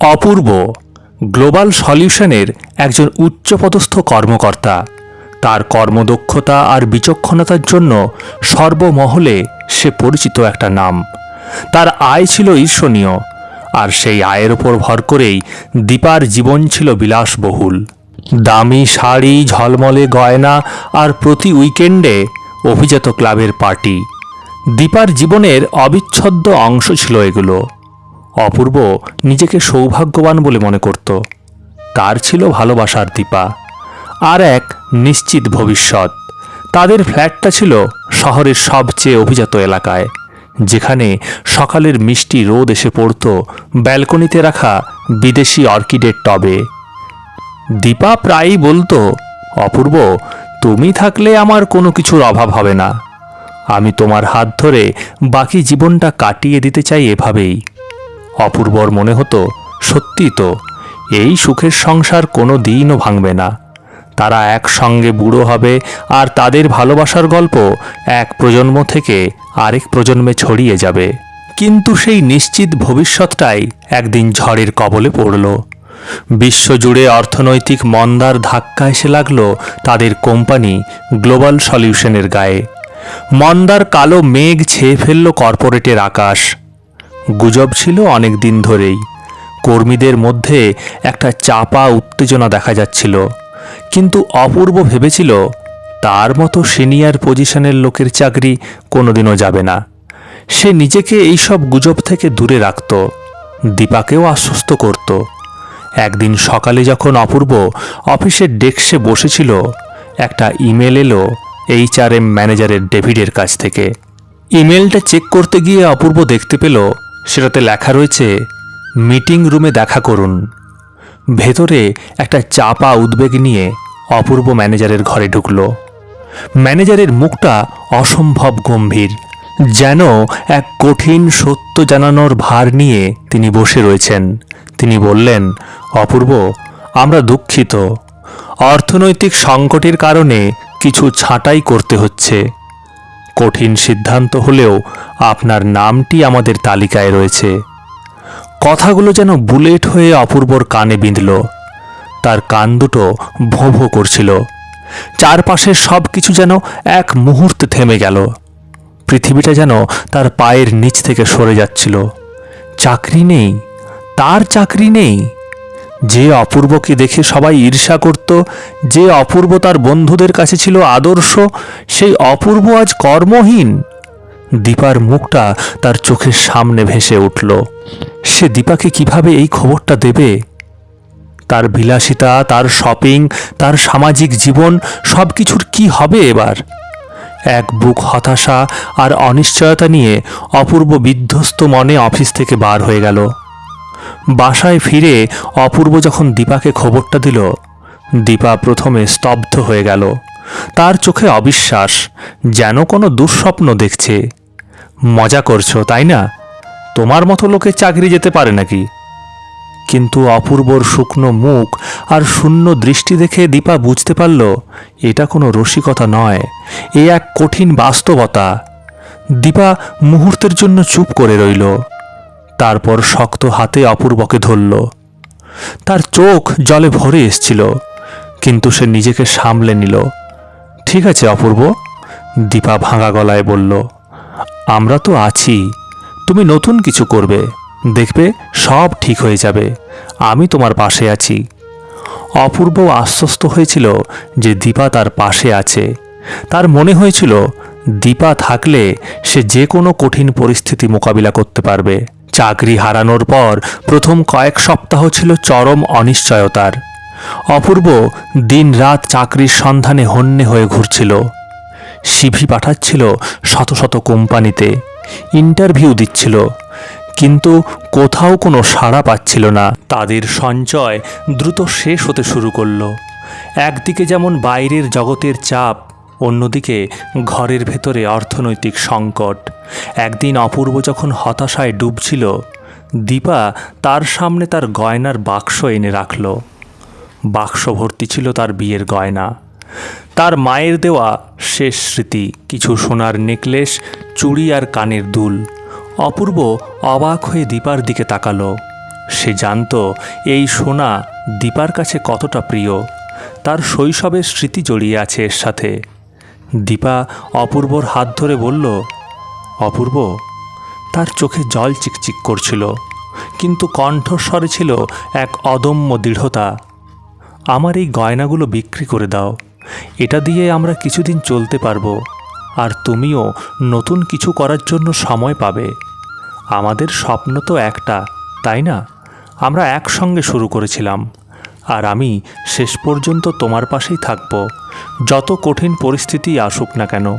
অপূর্ব global সলিউশনের একজন উচ্চপদস্থ কর্মকর্তা। তার কর্মদক্ষতা আর বিচক্ষণতার জন্য সর্বমহলে সে পরিচিত একটা নাম। তার আয় ছিল ঈর্ষণীয়, আর সেই আয়ের ওপর ভর করেই দীপার জীবন ছিল বিলাসবহুল। দামি শাড়ি, ঝলমলে গয়না আর প্রতি উইকেন্ডে অভিজাত ক্লাবের পার্টি। দীপার জীবনের অবিচ্ছেদ্য অংশ ছিল এগুলো। অপূর্ব নিজেকে সৌভাগ্যবান বলে মনে করত। তার ছিল ভালোবাসার দীপা। আর এক নিশ্চিত ভবিষ্যৎ। তাদের ফ্ল্যাটটা ছিল শহরের সবচেয়ে অভিজাত এলাকায়, যেখানে সকালের মিষ্টি রোদ এসে পড়ত ব্যালকনিতে রাখা বিদেশি অর্কিডের টবে। দীপা প্রায়ই বলতো, অপূর্ব, তুমি থাকলে আমার কোনো কিছুর অভাব হবে না। আমি তোমার হাত ধরে বাকি জীবনটা কাটিয়ে দিতে চাই এভাবেই। অপূর্বর মনে হতো সত্যি তো, এই সুখের সংসার কোনো দিনও ভাঙবে না। তারা একসঙ্গে বুড়ো হবে আর তাদের ভালোবাসার গল্প এক প্রজন্ম থেকে আরেক প্রজন্মে ছড়িয়ে যাবে। কিন্তু সেই নিশ্চিত ভবিষ্যৎটাই একদিন ঝড়ের কবলে পড়ল। বিশ্বজুড়ে অর্থনৈতিক মন্দার ধাক্কা এসে লাগল তাদের কোম্পানি গ্লোবাল সলিউশনের গায়ে। মন্দার কালো মেঘ ছেয়ে ফেলল কর্পোরেটের আকাশ। গুজব ছিল অনেক দিন ধরেই। কর্মীদের মধ্যে একটা চাপা উত্তেজনা দেখা যাচ্ছিল। কিন্তু অপূর্ব ভেবেছিল, তার মতো সিনিয়র পজিশনের লোকের চাকরি কোনোদিনও যাবে না। সে নিজেকে এইসব গুজব থেকে দূরে রাখত, দীপাকেও আশ্বস্ত করত। একদিন সকালে যখন অপূর্ব অফিসের ডেস্কে বসেছিল, একটা ইমেল এলো এইচআরএম ম্যানেজারের ডেভিডের কাছ থেকে। ইমেলটা চেক করতে গিয়ে অপূর্ব দেখতে পেল সেটাতে লেখা রয়েছে, মিটিং রুমে দেখা করুন। ভেতরে একটা চাপা উদ্বেগ নিয়ে অপূর্ব ম্যানেজারের ঘরে ঢুকল। ম্যানেজারের মুখটা অসম্ভব গম্ভীর, যেন এক কঠিন সত্য জানানোর ভার নিয়ে তিনি বসে রয়েছেন। তিনি বললেন, অপূর্ব, আমরা দুঃখিত। অর্থনৈতিক সংকটের কারণে কিছু ছাঁটাই করতে হচ্ছে। কঠিন সিদ্ধান্ত হলেও আপনার নামটি আমাদের তালিকায় রয়েছে। কথাগুলো যেন বুলেট হয়ে অপূর্বর কানে বিঁধল। তার কান দুটো ভোঁ ভোঁ করছিল। চারপাশের সব কিছু যেন এক মুহূর্তে থেমে গেল। পৃথিবীটা যেন তার পায়ের নিচ থেকে সরে যাচ্ছিল। চাকরি নেই, তার চাকরি নেই। যে অপূর্বকে দেখে সবাই ঈর্ষা করত, যে অপূর্ব তার বন্ধুদের কাছে ছিল আদর্শ, সেই অপূর্ব আজ কর্মহীন। দীপার মুখটা তার চোখের সামনে ভেসে উঠল। সে দীপাকে কীভাবে এই খবরটা দেবে? তার বিলাসিতা, তার শপিং তার সামাজিক জীবন সব কিছুর কি হবে এবার? এক বুক হতাশা আর অনিশ্চয়তা নিয়ে অপূর্ব বিধ্বস্ত মনে অফিস থেকে বার হয়ে গেল। বাসায় ফিরে অপূর্ব যখন দীপাকে খবরটা দিল, দীপা প্রথমে স্তব্ধ হয়ে গেল। তার চোখে অবিশ্বাস, যেন কোনো দুঃস্বপ্ন দেখছে। মজা করছ, তাই না? তোমার মতো লোকে চাকরি যেতে পারে নাকি? কিন্তু অপূর্বর শুকনো মুখ আর শূন্য দৃষ্টি দেখে দীপা বুঝতে পারল, এটা কোনো রসিকতা নয়, এ এক কঠিন বাস্তবতা। দীপা মুহূর্তের জন্য চুপ করে রইল। তারপর শক্ত হাতে অপূর্বকে ধরল। তার চোখ জলে ভরে এসছিল, কিন্তু সে নিজেকে সামলে নিল। ঠিক আছে, অপূর্ব, দীপা ভাঙা গলায় বলল। আমরা তো আছি, তুমি নতুন কিছু করবে, দেখবে সব ঠিক হয়ে যাবে, আমি তোমার পাশে আছি। অপূর্ব আশ্বস্ত হয়েছিল যে দীপা তার পাশে আছে। তার মনে হয়েছিল, দীপা থাকলে সে যে কোনো কঠিন পরিস্থিতি মোকাবিলা করতে পারবে। চাকরি হারানোর পর প্রথম কয়েক সপ্তাহ ছিল চরম অনিশ্চয়তার। অপূর্ব দিন রাত চাকরির সন্ধানে হন্যে হয়ে ঘুরছিল। সিভি পাঠাচ্ছিল শত শত কোম্পানিতে, ইন্টারভিউ দিচ্ছিল, কিন্তু কোথাও কোনো সাড়া পাচ্ছিল না। তাদের সঞ্চয় দ্রুত শেষ হতে শুরু করল। একদিকে যেমন বাইরের জগতের চাপ অন্যদিকে, ঘরের ভেতরে অর্থনৈতিক সংকট। একদিন অপূর্ব যখন হতাশায় ডুবছিল, দীপা তার সামনে তার গয়নার বাক্স এনে রাখল। বাক্স ভর্তি ছিল তার বিয়ের গয়না। তার মায়ের দেওয়া শেষ স্মৃতি, কিছু সোনার নেকলেস, চুড়ি আর কানের দুল। অপূর্ব অবাক হয়ে দীপার দিকে তাকালো। সে জানতো, এই সোনা দীপার কাছে কতটা প্রিয়। তার শৈশবের স্মৃতি জড়িয়ে আছে এর সাথে। দীপা অপূর্বর হাত ধরে বলল, অপূর্ব, তার চোখে জল চিকচিক করছিল, কিন্তু কণ্ঠস্বরে ছিল এক অদম্য দৃঢ়তা। আমার এই গয়নাগুলো বিক্রি করে দাও, এটা দিয়ে আমরা কিছুদিন চলতে পারব, আর তুমিও নতুন কিছু করার জন্য সময় পাবে। আমাদের স্বপ্ন তো একটা, তাই না? আমরা একসঙ্গে শুরু করেছিলাম। আর আমি শেষ পর্যন্ত তোমার পাশেই থাকব। যত কঠিন পরিস্থিতি আসুক না কেন।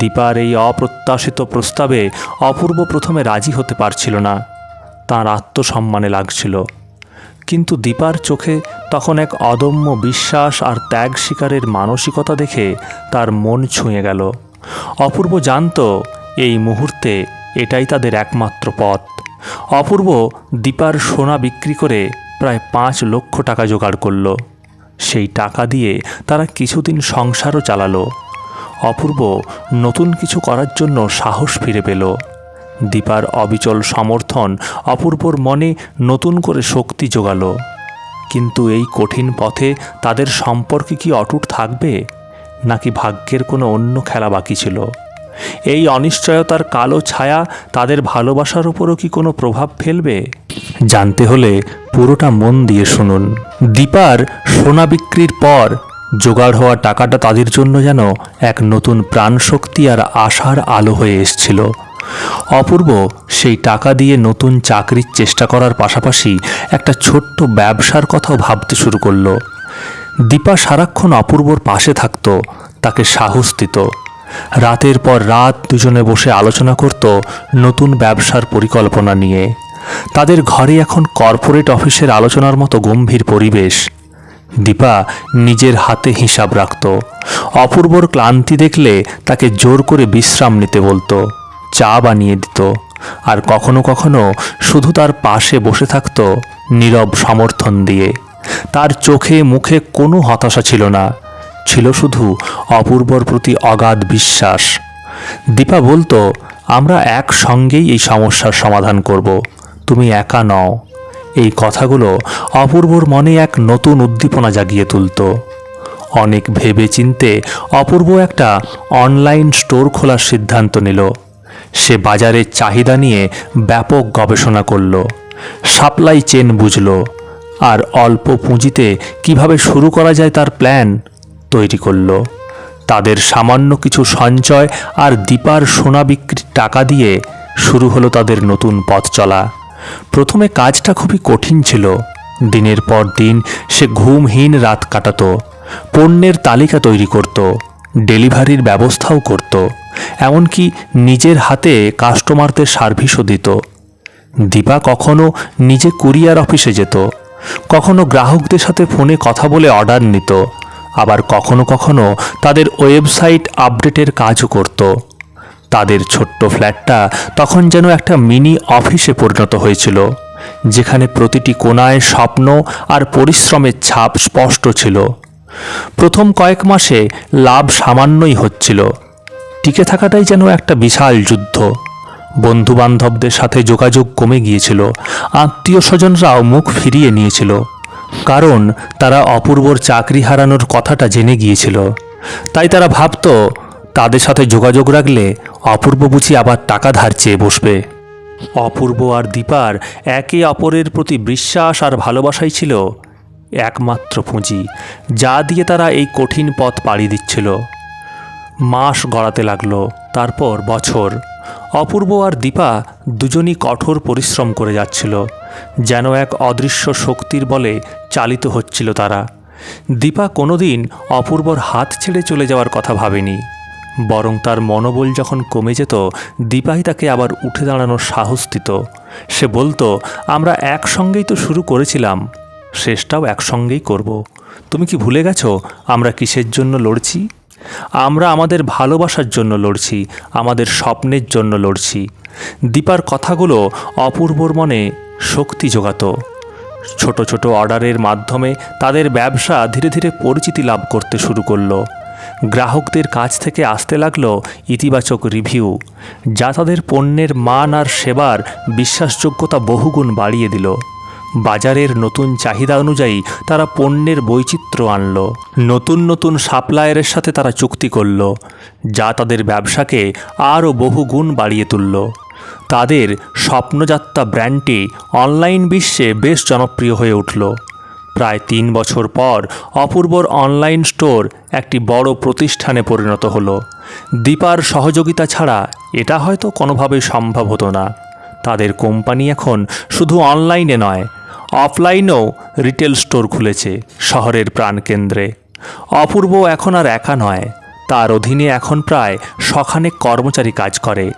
দীপার এই অপ্রত্যাশিত প্রস্তাবে অপূর্ব প্রথমে রাজি হতে পারছিল না। তার আত্মসম্মানে লাগছিল। কিন্তু দীপার চোখে তখন এক অদম্য বিশ্বাস আর ত্যাগ শিকারের মানসিকতা দেখে তার মন ছুঁয়ে গেল। অপূর্ব জানত এই মুহূর্তে এটাই তাদের একমাত্র পথ। অপূর্ব দীপার সোনা বিক্রি করে প্রায় পাঁচ লক্ষ টাকা জোগাড় করল। সেই টাকা দিয়ে তারা কিছুদিন সংসারও চালালো। অপূর্ব নতুন কিছু করার জন্য সাহস ফিরে পেল। দীপার অবিচল সমর্থন অপূর্বর মনে নতুন করে শক্তি জোগালো। কিন্তু এই কঠিন পথে তাদের সম্পর্কে কি অটুট থাকবে? নাকি ভাগ্যের কোনো অন্য খেলা বাকি ছিল? এই অনিশ্চয়তার কালো ছায়া তাদের ভালোবাসার উপরও কি কোনো প্রভাব ফেলবে? জানতে হলে পুরোটা মন দিয়ে শুনুন। দীপার সোনা বিক্রির পর জোগাড় হওয়া টাকাটা তাদের জন্য যেন এক নতুন প্রাণশক্তি আর আশার আলো হয়ে এসছিল। অপূর্ব সেই টাকা দিয়ে নতুন চাকরির চেষ্টা করার পাশাপাশি একটা ছোট্ট ব্যবসার কথাও ভাবতে শুরু করল। দীপা সারাক্ষণ অপূর্বর পাশে থাকতো, তাকে সাহস দিত। রাতের পর রাত দুজনে বসে আলোচনা করত নতুন ব্যবসার পরিকল্পনা নিয়ে। তাদের ঘরে এখন কর্পোরেট অফিসের আলোচনার মতো গম্ভীর পরিবেশ। দীপা নিজের হাতে হিসাব রাখত। অপূর্বর ক্লান্তি দেখলে তাকে জোর করে বিশ্রাম নিতে বলতো। চা বানিয়ে দিত। আর কখনো কখনো শুধু তার পাশে বসে থাকত নীরব সমর্থন দিয়ে। তার চোখে মুখে কোনো হতাশা ছিল না। ছিল শুধু অপূর্বর প্রতি অগাধ বিশ্বাস। দীপা বলতো, আমরা একসঙ্গেই এই সমস্যার সমাধান করব। তুমি একা নও। এই কথাগুলো অপূর্বর মনে এক নতুন উদ্দীপনা জাগিয়ে তুলত। অনেক ভেবে চিনতে অপূর্ব একটা অনলাইন স্টোর খোলার সিদ্ধান্ত নিল। সে বাজারের চাহিদা নিয়ে ব্যাপক গবেষণা করল। সাপ্লাই চেন বুঝল। আর অল্প পুঁজিতে কীভাবে শুরু করা যায় তার প্ল্যান? তৈরি করল। তাদের সামান্য কিছু সঞ্চয় আর দীপার সোনা বিক্রির টাকা দিয়ে শুরু হলো তাদের নতুন পথ চলা। প্রথমে কাজটা খুবই কঠিন ছিল। দিনের পর দিন সে ঘুমহীন রাত কাটাত, পণ্যের তালিকা তৈরি করত, ডেলিভারির ব্যবস্থাও করত, এমনকি নিজের হাতে কাস্টমারদের সার্ভিসও দিত। দীপা কখনো নিজে কুরিয়ার অফিসে যেত, কখনো গ্রাহকদের সাথে ফোনে কথা বলে অর্ডার নিত আবার কখনো কখনো তাদের ওয়েবসাইট আপডেটের কাজও করত। তাদের ছোট্ট ফ্ল্যাটটা তখন যেন একটা মিনি অফিসে পরিণত হয়েছিল, যেখানে প্রতিটি কোনায় স্বপ্ন আর পরিশ্রমের ছাপ স্পষ্ট ছিল। প্রথম কয়েক মাসে লাভ সামান্যই হচ্ছিল। টিকে থাকাটাই যেন একটা বিশাল যুদ্ধ। বন্ধু বান্ধবদের সাথে যোগাযোগ কমে গিয়েছিল। আত্মীয় স্বজনরাও মুখ ফিরিয়ে নিয়েছিল। কারণ তারা অপূর্বর চাকরি হারানোর কথাটা জেনে গিয়েছিল। তাই তারা ভাবত, তাদের সাথে যোগাযোগ রাখলে অপূর্ব বুঝি আবার টাকা ধার চেয়ে বসবে। অপূর্ব আর দীপার একে অপরের প্রতি বিশ্বাস আর ভালোবাসাই ছিল একমাত্র পুঁজি, যা দিয়ে তারা এই কঠিন পথ পাড়ি দিচ্ছিল। মাস গড়াতে লাগল, তারপর বছর। অপূর্ব আর দীপা দুজনই কঠোর পরিশ্রম করে যাচ্ছিল, যেন এক অদৃশ্য শক্তির বলে চালিত হচ্ছিল তারা। দীপা কোনোদিন অপূর্বর হাত ছেড়ে চলে যাওয়ার কথা ভাবেনি, বরং তার মনোবল যখন কমে যেত, দীপাই তাকে আবার উঠে দাঁড়ানোর সাহস দিত। সে বলতো, আমরা একসঙ্গেই তো শুরু করেছিলাম, শেষটাও একসঙ্গেই করব। তুমি কি ভুলে গেছো আমরা কিসের জন্য লড়ছি? আমরা আমাদের ভালোবাসার জন্য লড়ছি, আমাদের স্বপ্নের জন্য লড়ছি। দীপার কথাগুলো অপূর্বর মনে শক্তি যোগাতো ছোট ছোট অর্ডারের মাধ্যমে তাদের ব্যবসা ধীরে ধীরে পরিচিতি লাভ করতে শুরু করল। গ্রাহকদের কাছ থেকে আসতে লাগল ইতিবাচক রিভিউ, যা তাদের পণ্যের মান আর সেবার বিশ্বাসযোগ্যতা বহুগুণ বাড়িয়ে দিল। বাজারের নতুন চাহিদা অনুযায়ী তারা পণ্যের বৈচিত্র্য আনলো। নতুন নতুন সাপ্লায়ারের সাথে তারা চুক্তি করল, যা তাদের ব্যবসাকে আরও বহুগুণ বাড়িয়ে তুলল। তাদের স্বপ্নযাত্রা ব্র্যান্ডটি অনলাইন বিশ্বে বেশ জনপ্রিয় হয়ে উঠল। প্রায় তিন বছর পর অপূর্বর অনলাইন স্টোর একটি বড় প্রতিষ্ঠানে পরিণত হলো। দীপার সহযোগিতা ছাড়া এটা হয়তো কোনোভাবেই সম্ভব হতো না। তাদের কোম্পানি এখন শুধু অনলাইনে নয় অফলাইনেও রিটেল স্টোর খুলেছে শহরের প্রাণকেন্দ্রে। অপূর্ব এখন আর একা নয়। তার অধীনে এখন প্রায় শখানেক কর্মচারী কাজ করে।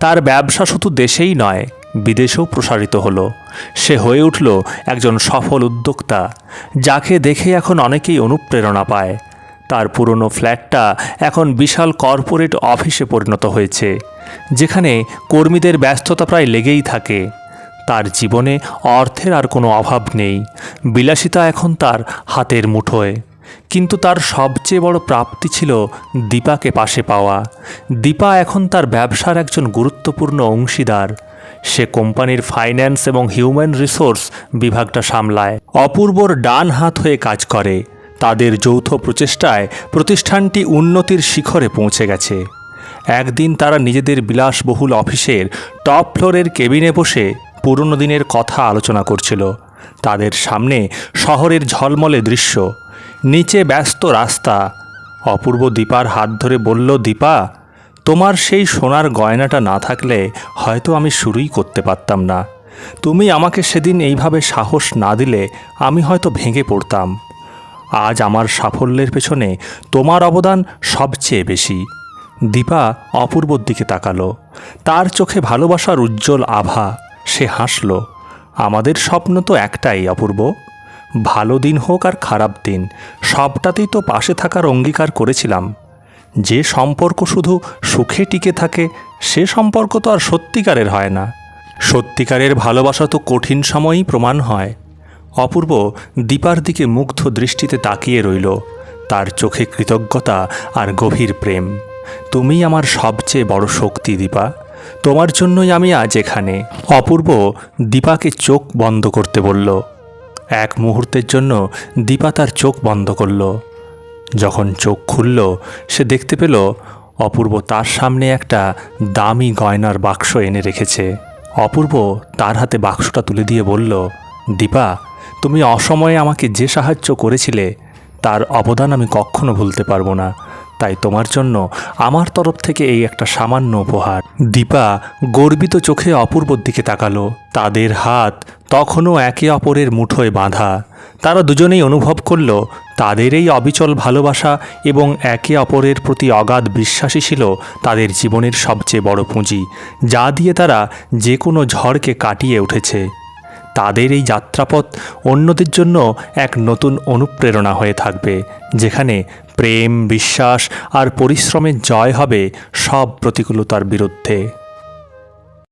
তার ব্যবসা শুধু দেশেই নয়, বিদেশেও প্রসারিত হলো। সে হয়ে উঠল একজন সফল উদ্যোক্তা, যাকে দেখে এখন অনেকেই অনুপ্রেরণা পায়। তার পুরনো ফ্ল্যাটটা এখন বিশাল কর্পোরেট অফিসে পরিণত হয়েছে, যেখানে কর্মীদের ব্যস্ততা প্রায় লেগেই থাকে। তার জীবনে অর্থের আর কোনো অভাব নেই। বিলাসিতা এখন তার হাতের মুঠোয়। কিন্তু তার সবচেয়ে বড় প্রাপ্তি ছিল দীপাকে পাশে পাওয়া। দীপা এখন তার ব্যবসার একজন গুরুত্বপূর্ণ অংশীদার। সে কোম্পানির ফাইন্যান্স এবং হিউম্যান রিসোর্স বিভাগটা সামলায়। অপূর্বর ডান হাত হয়ে কাজ করে। তাদের যৌথ প্রচেষ্টায় প্রতিষ্ঠানটি উন্নতির শিখরে পৌঁছে গেছে। একদিন তারা নিজেদের বিলাসবহুল অফিসের টপ ফ্লোরের কেবিনে বসে পুরনো দিনের কথা আলোচনা করছিল। তাদের সামনে শহরের ঝলমলে দৃশ্য। নিচে ব্যস্ত রাস্তা। অপূর্ব দীপার হাত ধরে বলল, দীপা, তোমার সেই সোনার গয়নাটা না থাকলে হয়তো আমি শুরুই করতে পারতাম না। তুমি আমাকে সেদিন এইভাবে সাহস না দিলে আমি হয়তো ভেঙে পড়তাম। আজ আমার সাফল্যের পেছনে তোমার অবদান সবচেয়ে বেশি। দীপা অপূর্বর দিকে তাকালো। তার চোখে ভালোবাসার উজ্জ্বল আভা। সে হাসল, আমাদের স্বপ্ন তো একটাই, অপূর্ব। ভালো দিন হোক আর খারাপ দিন, সবটাতেই তো পাশে থাকার অঙ্গীকার করেছিলাম। যে সম্পর্ক শুধু সুখে টিকে থাকে, সে সম্পর্ক তো আর সত্যিকারের হয় না। সত্যিকারের ভালোবাসা তো কঠিন সময়ই প্রমাণ হয়। অপূর্ব দীপার দিকে মুগ্ধ দৃষ্টিতে তাকিয়ে রইল। তার চোখে কৃতজ্ঞতা আর গভীর প্রেম। তুমি আমার সবচেয়ে বড় শক্তি, দীপা। তোমার জন্যই আমি আজ এখানে। অপূর্ব দীপাকে চোখ বন্ধ করতে বলল। এক মুহূর্তের জন্য দীপা তার চোখ বন্ধ করল। যখন চোখ খুলল, সে দেখতে পেল অপূর্ব তার সামনে একটা দামি গয়নার বাক্স এনে রেখেছে। অপূর্ব তার হাতে বাক্সটা তুলে দিয়ে বলল, দীপা, তুমি অসময়ে আমাকে যে সাহায্য করেছিলে, তার অবদান আমি কখনো ভুলতে পারব না। তাই তোমার জন্য আমার তরফ থেকে এই একটা সামান্য উপহার। দীপা গর্বিত চোখে অপূর্বর দিকে তাকালো। তাদের হাত তখনও একে অপরের মুঠোয় বাঁধা। তারা দুজনেই অনুভব করল, তাদের এই অবিচল ভালোবাসা এবং একে অপরের প্রতি অগাধ বিশ্বাসী ছিল তাদের জীবনের সবচেয়ে বড় পুঁজি, যা দিয়ে তারা যে কোনো ঝড়কে কাটিয়ে উঠেছে। তাদের এই যাত্রাপথ অন্যদের জন্য এক নতুন অনুপ্রেরণা হয়ে থাকবে, যেখানে প্রেম, বিশ্বাস আর পরিশ্রমের জয় হবে সব প্রতিকূলতার বিরুদ্ধে।